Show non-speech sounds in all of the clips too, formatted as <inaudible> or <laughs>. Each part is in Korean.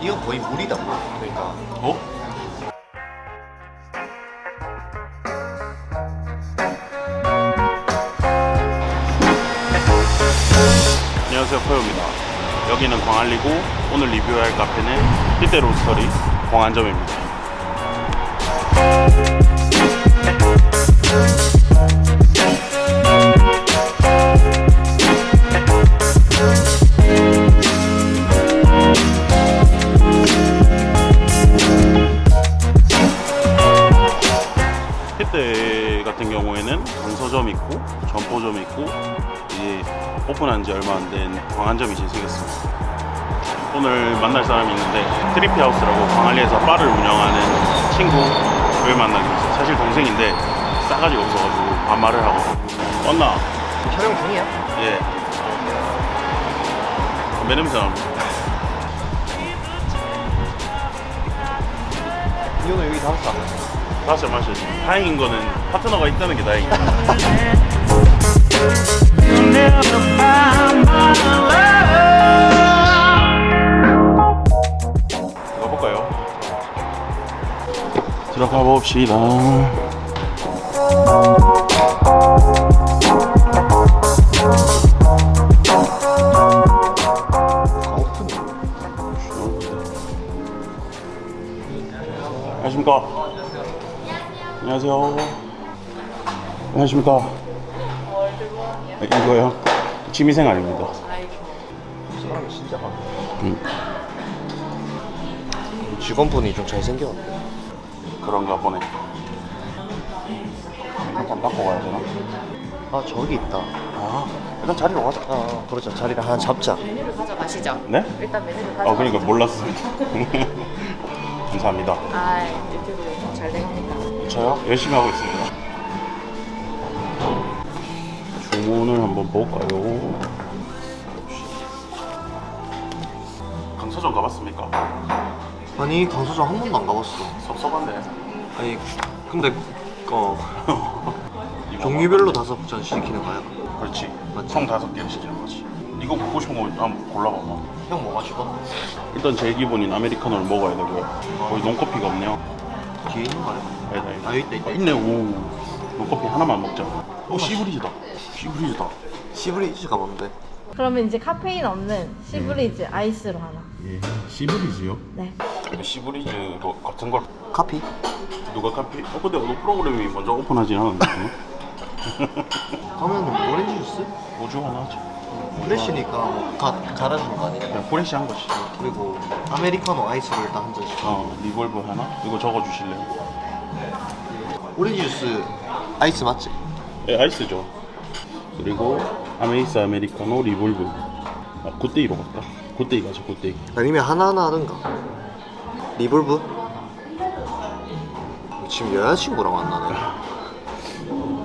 이건 거의 물이다 물. 그러니까 어? 안녕하세요 포요입니다 여기는 광안리고 오늘 리뷰할 카페는 히데 로스터리 광안점입니다 오늘 만날 사람이 있는데 트리피하우스라고 광안리에서 바를 운영하는 친구를 만나기로 했어요. 사실 동생인데 싸가지가 없어가지고 반말을 하고 왔나? 촬영 중이야? 예. 매 냄새 납니다. 이거는 여기 다섯 살. 다시 마셔. 다행인 거는 파트너가 있다는 게 다행이다. <laughs> 들어가 봅시다. 아. 안녕하십니까. 안녕하세요. 안녕하십니까. 네, 이거요? 취미생활입니다. 사람이 진짜 많아. 음, 직원분이 좀 잘생겼는데. 그런가 보네. 한번 닦고 가야 되나? 아 저기 있다. 아, 일단 자리로 가자. 아, 아 그러자 자리를 하나 잡자. 메뉴를 가져가시죠. 네? 일단 메뉴를 가져가시죠. 어, 그러니까 몰랐어요. <laughs> 감사합니다. 아, 유튜브 잘 됩니다. 저요? 열심히 하고 있습니다. 주문을 한번 볼까요? 강서점 가봤습니까? 아니 강서장 한 번도 안 가봤어. 섭섭한데. 아니 근데 어 <laughs> 종류별로 다섯 잔 시키는 거야. 그렇지. 맞지? 총 다섯 개를 시키는 거지. 이거 먹고 싶은 거 한번 골라봐봐. 형뭐 마시고? 일단 제일 기본인 아메리카노를 먹어야 되고요. 거기 논커피가 없네요. 뒤에 있는 거 아니야? 아니다, 아니다. 아 있다 있다. 아, 있네, 오. 논커피 하나만 먹자. 오, 시브리즈다. 시브리즈다. 시브리즈가 뭔데? 그러면 이제 카페인 없는 시브리즈 아이스로 하나. 예, 시브리즈요? 네. 시브리즈 뭐 같은 걸 카피? 누가 카피? 어, 근데 어느 프로그램이 먼저 오픈하진 않았는데. 하면은 <laughs> 오렌지 주스? 우주 하나 하지. 프레시니까 뭐 가, 갈아주는 거 아니야? 그냥 프레시 한 거지. 그리고 아메리카노 아이스를 일단 한 잔씩. 어, 리볼브 하나? 이거 적어주실래요? 오렌지 주스 아이스 맞지? 예, 아이스죠. 그리고 아메이스 아메리카노 리볼브. 아, 굿데이로 갔다. 굿데이 가자, 굿데이. 아니면 하나하나 하든가 리볼브? 지금 여자친구랑 만나네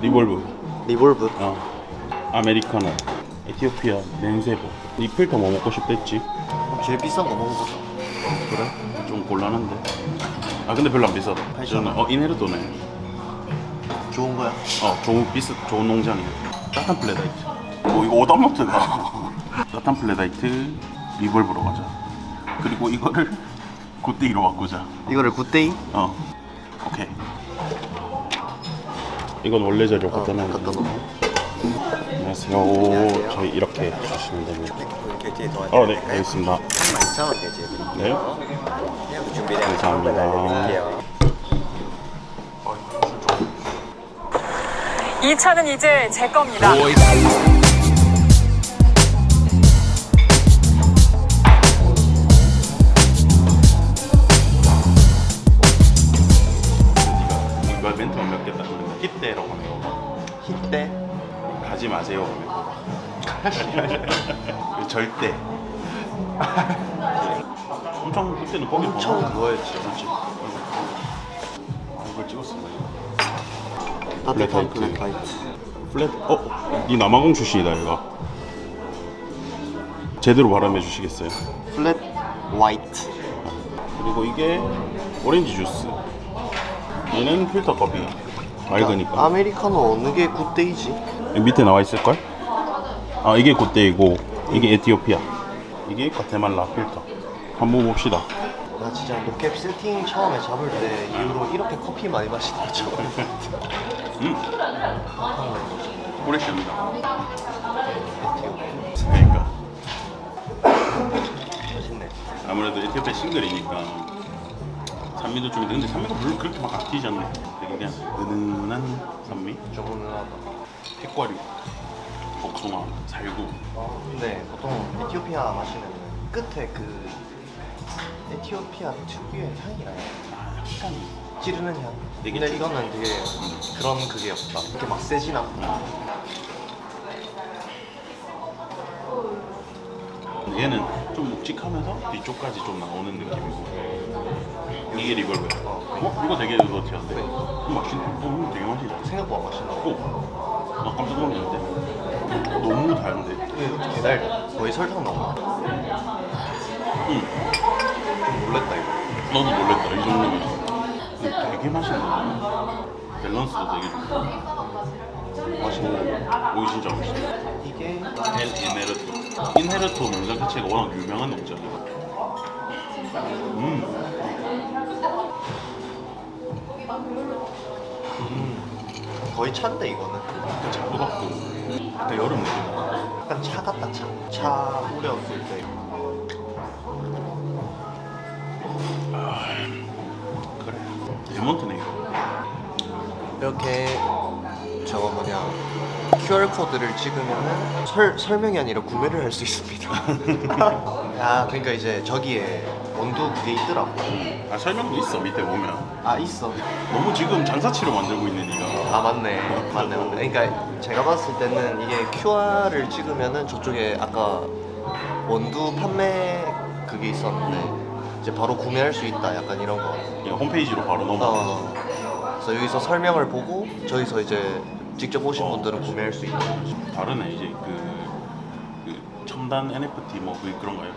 <laughs> 리볼브. 리볼브 어. 아메리카노. 에티오피아 렌세보. 이 필터 뭐 먹고 싶댔지? 제일 비싼 거 먹어보자 그래? 좀 곤란한데. 아 근데 별로 안 비싸다. 저는 어 이네르도네. 좋은 거야? 어 좋은 비스 좋은 농장이야. 따탄 플레다이트. 오 이거 오답노트가. 따탄 플레다이트 리볼브로 가자. 그리고 이거를 굿데이로 바꾸자. 이거를 굿데이? 어. 오케이. 이건 원래 재료 어, 갖다 갖다 돼. 놓고 안녕하세요. 안녕하세요. 저희 이렇게 주시면 됩니다. 결제 어, 도와드릴까요? 네, 알겠습니다. 32,000원 결제해드릴게요. 네. 감사합니다. 이 차는 이제 제 겁니다. 절대. 엄청 그때는 거기 엄청 그거였지 그렇지. 아, 이걸 찍었어. 따뜻한 블랙 블랙 화이트. 플랫. 어, 이 남아공 출신이다 이거. 제대로 발음해 주시겠어요? 플랫 화이트 그리고 이게 오렌지 주스. 얘는 필터 커피. 맑으니까. 아메리카노 어느 게 굿데이지? 밑에 나와 있을 걸? 아 이게 굿데이고 이게 에티오피아. 이게 과테말라 필터. 한번 봅시다. 나 진짜 로캡 세팅 처음에 잡을 때 이후로 이렇게 커피 많이 마시는 거 처음 음. 프레시합니다. 그러니까 맛있네 아무래도 에티오피아 싱글이니까 산미도 좀 있는데 근데 산미가 별로 그렇게 막 아끼지 않네. 되게 그냥 은은한 산미. 조금은 하다 핏과류, 복숭아, 살구. 어, 근데 보통 에티오피아 마시는 끝에 그 에티오피아 특유의 향이 나요 아, 약간 찌르는 향 되게 근데 찌- 이거는 되게 그런 그게 없다 이렇게 막 세진 않고 근데 얘는 좀 묵직하면서 뒤쪽까지 좀 나오는 느낌이고 이게 리벌브야. 어? 이거 되게 그거티한데. 음, 맛있네. 어, 되게 맛있네. 생각보다 맛있나 오, 나 깜짝 놀랐는데. 너무 다른데. 이거 개달 거의 설탕 넣어 응. 좀 놀랬다 이거 나도 놀랬다. 이 정도면. 되게 맛있네. 밸런스도 되게 좋고. 맛있네 오, 이거 진짜 맛있네. 이게 엘 인헤르토. 인헤르토 농장 자체가 워낙 유명한 농장이야. 음. 거의 차인데 이거는 약간 자꾸 같고 약간 여름 느낌. 약간 차 같다 차. 차 우렸을 때 그래. 레몬트네 이거. 이렇게 저거 뭐냐 QR 코드를 찍으면은 설, 설명이 아니라 구매를 할 수 있습니다. <laughs> 아 그러니까 이제 저기에 원두 그게 있더라고. 아 설명도 있어 밑에 보면. 아 있어. 너무 지금 장사치로 만들고 있는 이가. 아 맞네 맞네 맞네. 그러니까 제가 봤을 때는 이게 QR을 찍으면은 저쪽에 아까 원두 판매 그게 있었는데 이제 바로 구매할 수 있다 약간 이런 거. 그냥 홈페이지로 바로 넘어. 어. 그래서 여기서 설명을 보고 저기서 이제 직접 오신 어, 분들은 그렇지. 구매할 수 있고. 다르네 이제 그, 그 첨단 NFT 뭐 그- 그런 거 해봐.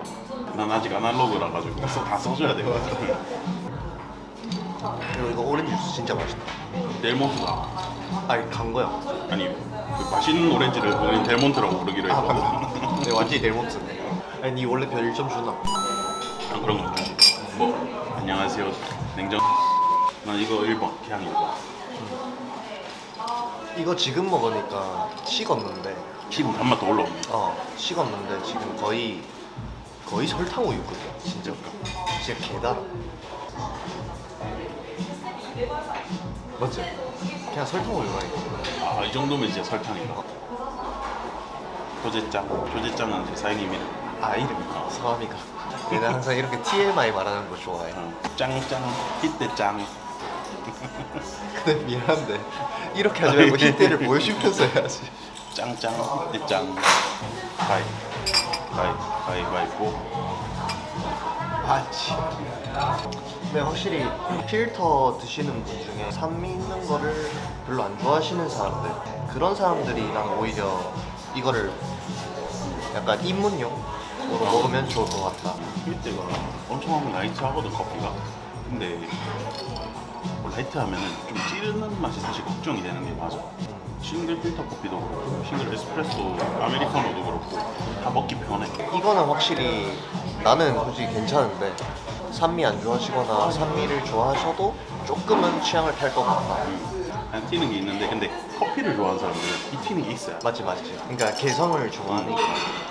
난 아직 아날로그라 가지고 다 써줘야 되거든. 그리고 이거 오렌지 주스 진짜 맛있다. 델몬트다. 아니 간 거야. 아니 그 맛있는 오렌지를 우리는 델몬트라고 부르기로 아 했거든. 네, 완전히 델몬트네. 아니 니 원래 별 1점 주나? 아, 그런 거 없지. 뭐 안녕하세요 냉정. 난 이거 1번 그냥 1번. 이거 지금 먹으니까 식었는데 지금 단맛 더 올라오네. 어 식었는데 지금 거의 거의 설탕 우유거든 진짜 진짜 개다 맞지? 그냥 설탕 우유라니까 아, 이 정도면 이제 설탕이다. 조제짱. 조제짱은 제 사장님이래. 아 이름 성함이가 내가 항상 이렇게 TMI 말하는 거 좋아해 어, 짱짱, 히트짱. 근데 미안한데 이렇게 하지 말고 힌트를 보여주면서 해야지 짱짱, 히트짱. 가이. 가이. 가위바위보. 아치 근데 확실히 필터 드시는 분 중에 산미 있는 거를 별로 안 좋아하시는 사람들 그런 사람들이 난 오히려 이거를 약간 입문용으로 먹으면 좋을 것 같다 이때가 엄청 하면 라이트하거든, 커피가. 근데 뭐 라이트 하면은 좀 찌르는 맛이 사실 걱정이 되는 게 맞아. 싱글 필터 커피도 그렇고, 싱글 에스프레소, 아메리카노도 그렇고, 다 먹기 편해. 이거는 확실히 나는 솔직히 괜찮은데 산미 안 좋아하시거나 산미를 좋아하셔도 조금은 취향을 탈 것 같다. 그냥 튀는 게 있는데, 근데 커피를 좋아하는 사람들은 이 튀는 게 있어야 돼. 맞지 맞지. 그러니까 개성을 좋아하니까.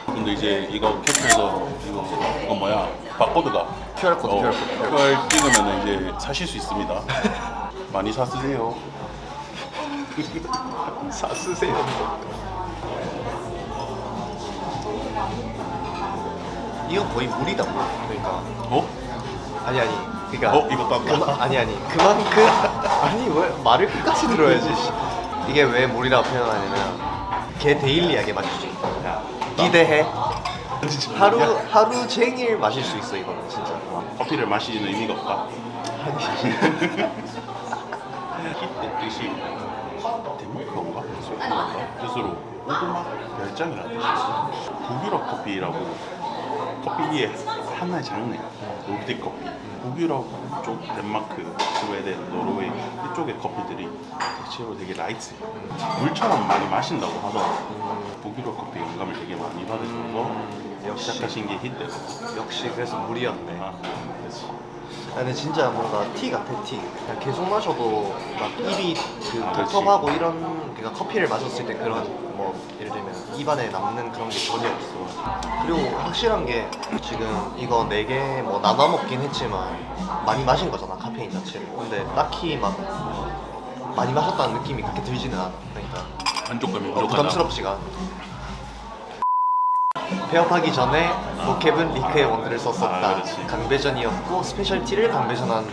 근데 이제 이거 캡처해서 이거 이거 뭐야? 바코드가. QR 코드 어, QR 코드 QR 찍으면 이제 사실 수 있습니다. <laughs> 많이 사 쓰세요. <laughs> 사 쓰세요. 이거 거의 물이다 물. 그러니까. 어? 아니 아니 그러니까 어 이거 땄다. 그만, 아니 아니 그만큼 <laughs> 아니 왜 말을 끝까지 들어야지 씨. 이게 왜 물이라고 표현하냐면 걔 데일리하게 마실 수 있다 기대해. 하루 하루 종일 마실 수 있어 이거는 진짜. 커피를 마시는 의미가 없다. 아니. 히트 뜻이 데모크인가? 뜻으로. 오두막 별장이라는 뜻이 북유럽 커피라고. 커피 위에 하나의 장르 노르딕 커피 북유럽 쪽 덴마크, 스웨덴, 노르웨이 이쪽의 커피들이 대체로 되게 라이트 물처럼 많이 마신다고 하더라고 북유럽 커피 영감을 되게 많이 받으셔서 역시 시작하신 게 히트. 역시 그래서 물이었네. 아, 그렇지. 아, 근데 진짜 뭔가 티 같아 티. 그냥 계속 마셔도 막 입이 그 아, 그렇지. 텁텁하고 이런 그러니까 커피를 마셨을 때 그런 뭐 예를 들면 입안에 남는 그런 게 전혀 없어. 그리고 확실한 게 지금 이거 네 개 뭐 나눠 먹긴 했지만 많이 마신 거잖아 카페인 자체를. 근데 딱히 막 많이 마셨다는 느낌이 그렇게 들지는 않아. 그러니까 만족감이 어, 부족하다. 부담스럽지가 않아. 폐업하기 전에 모캡은 리크의 원두를 썼었다. 아, 그렇지. 강배전이었고 스페셜티를 강배전한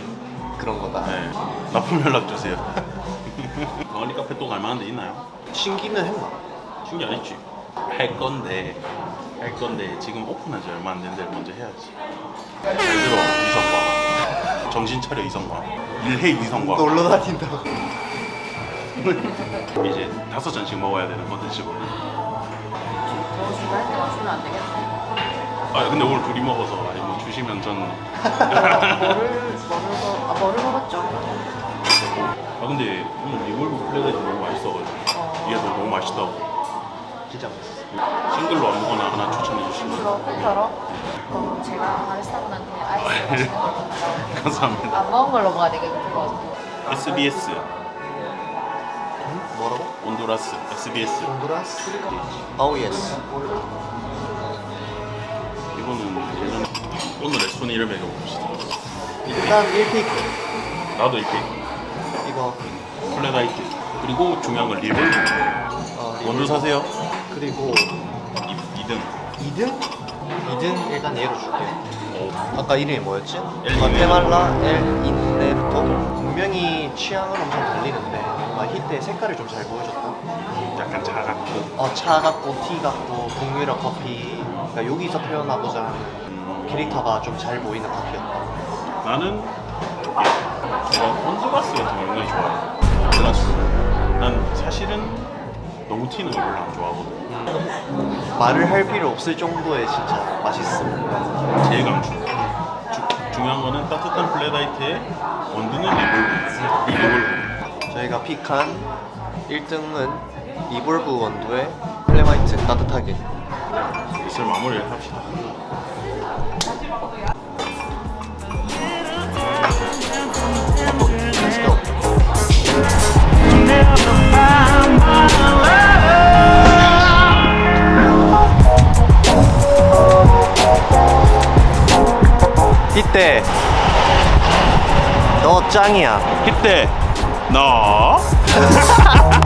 그런 거다. 네. 납품 연락 주세요. <laughs> 강원리 카페 또 갈만한 데 있나요? 신기는 했나? 신기 안 했지. 할 건데 할 건데 지금 오픈한 지 얼마 안 된 데를 먼저 해야지. 잘 들어 이성과. 정신 차려 이성과. 일해 이성과. 놀러 다닌다. <laughs> 이제 다섯 잔씩 먹어야 되는 컨텐츠 고. 더 주말 때만 주면 안 되겠네. 아 근데 오늘 둘이 먹어서 아니 뭐 주시면 전. 뭐를 뭐를 먹- 아, 뭐를 먹었죠? 아 근데 오늘 리볼브 플레이가 너무 맛있어가지고 이게 너무 맛있다고. 진짜 맛있어. 싱글로 아무거나 하나 추천해 주시면 그럼 홈터로 그럼 제가 바리스타분한테 아이스 마시는 걸 먹다가 감사합니다. 안 먹은 걸로 먹어야 되겠고 SBS 응? 뭐라고? 온두라스 SBS honduras? Oh yes. 이거는 예전 오늘의 순위 를 매겨봅시다. 일단 1픽 나도 이렇게 이거 플레다이트 그리고 중요한 건 리볼브 어, 원두 사세요. 그리고 2등 2등? 2등 일단 얘로 줄게. 아까 이름이 뭐였지? 엘 과테말라 엘 인네르토 분명히 취향은 엄청 달리는데 뭔가 히트의 색깔을 좀 잘 보여줬다 약간 차갑고 어, 차 같고 티 같고 북유럽 커피 그러니까 여기서 표현하고자 하는 음, 캐릭터가 좀 잘 보이는 커피였다 나는 내가 혼두라스 같은 걸 굉장히 좋아해. 혼두라스. 난 사실은 너무 튀는 걸 별로 안 좋아하거든. 말을 할 필요 없을 정도의 진짜 맛있음 제일 강추. 주- 중요한 거는 따뜻한 플레다이트에 원두는 리볼브. 리볼브. 저희가 픽한 1등은 이볼브 원두의 플레마이트 따뜻하게 이슬 마무리를 합시다. Let's go 이때 너 짱이야 이때 너 <laughs>